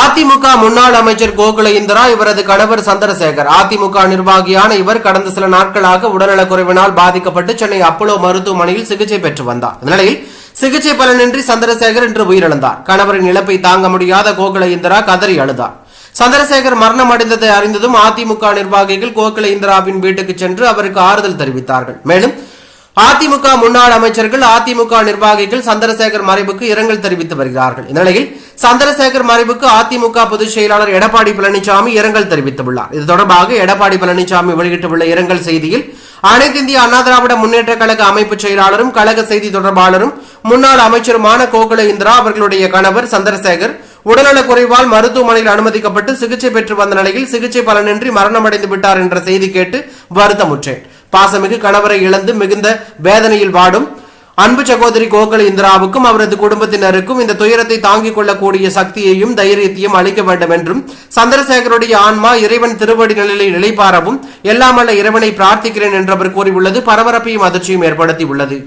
அதிமுக முன்னாள் அமைச்சர் கோகுல இந்திரா இவரது கணவர் சந்திரசேகர். அதிமுக நிர்வாகியான இவர் கடந்த சில நாட்களாக உடல்நலக்குறைவினால் பாதிக்கப்பட்டு சென்னை அப்போலோ மருத்துவமனையில் சிகிச்சை பெற்று வந்தார். இந்நிலையில் சிகிச்சை பலனின்றி சந்திரசேகர் இன்று உயிரிழந்தார். கணவரின் இழப்பை தாங்க முடியாத கோகுல இந்திரா கதறி அழுதார். சந்திரசேகர் மரணம் அடைந்ததை அறிந்ததும் அதிமுக நிர்வாகிகள் கோகுல இந்திராவின் வீட்டுக்கு சென்று அவருக்கு ஆறுதல் தெரிவித்தார்கள். மேலும் அதிமுக முன்னாள் அமைச்சர்கள் அதிமுக நிர்வாகிகள் சந்திரசேகர் மறைவுக்கு இரங்கல் தெரிவித்து வருகிறார்கள். இந்நிலையில் சந்திரசேகர் மறைவுக்கு அதிமுக பொதுச் செயலாளர் எடப்பாடி பழனிசாமி இரங்கல் தெரிவித்துள்ளார். இது தொடர்பாக எடப்பாடி பழனிசாமி வெளியிட்டுள்ள இரங்கல் செய்தியில் அனைத்து இந்திய அண்ணா திராவிட முன்னேற்ற கழக அமைப்பு செயலாளரும் கழக செய்தி தொடர்பாளரும் முன்னாள் அமைச்சருமான கோகுல இந்திரா அவர்களுடைய கணவர் சந்திரசேகர் உடல்நலக்குறைவால் மருத்துவமனையில் அனுமதிக்கப்பட்டு சிகிச்சை பெற்று வந்த நிலையில் சிகிச்சை பலனின்றி மரணமடைந்து விட்டார் என்ற செய்தி கேட்டு வருத்தமுற்றேன். பாசமிகு கணவரை இழந்து மிகுந்த வேதனையில் வாடும். அன்பு சகோதரி கோகுல இந்திராவுக்கும் அவரது குடும்பத்தினருக்கும் இந்த துயரத்தை தாங்கிக் கொள்ளக்கூடிய சக்தியையும் தைரியத்தையும் அளிக்க வேண்டும் என்றும் சந்திரசேகருடைய ஆன்மா இறைவன் திருவடி நிலையில் நிலைப்பாரவும் எல்லாமல்ல இறைவனை பிரார்த்திக்கிறேன் என்றவர் கூறியுள்ளது. பரபரப்பையும் அதிர்ச்சியும் ஏற்படுத்தி உள்ளது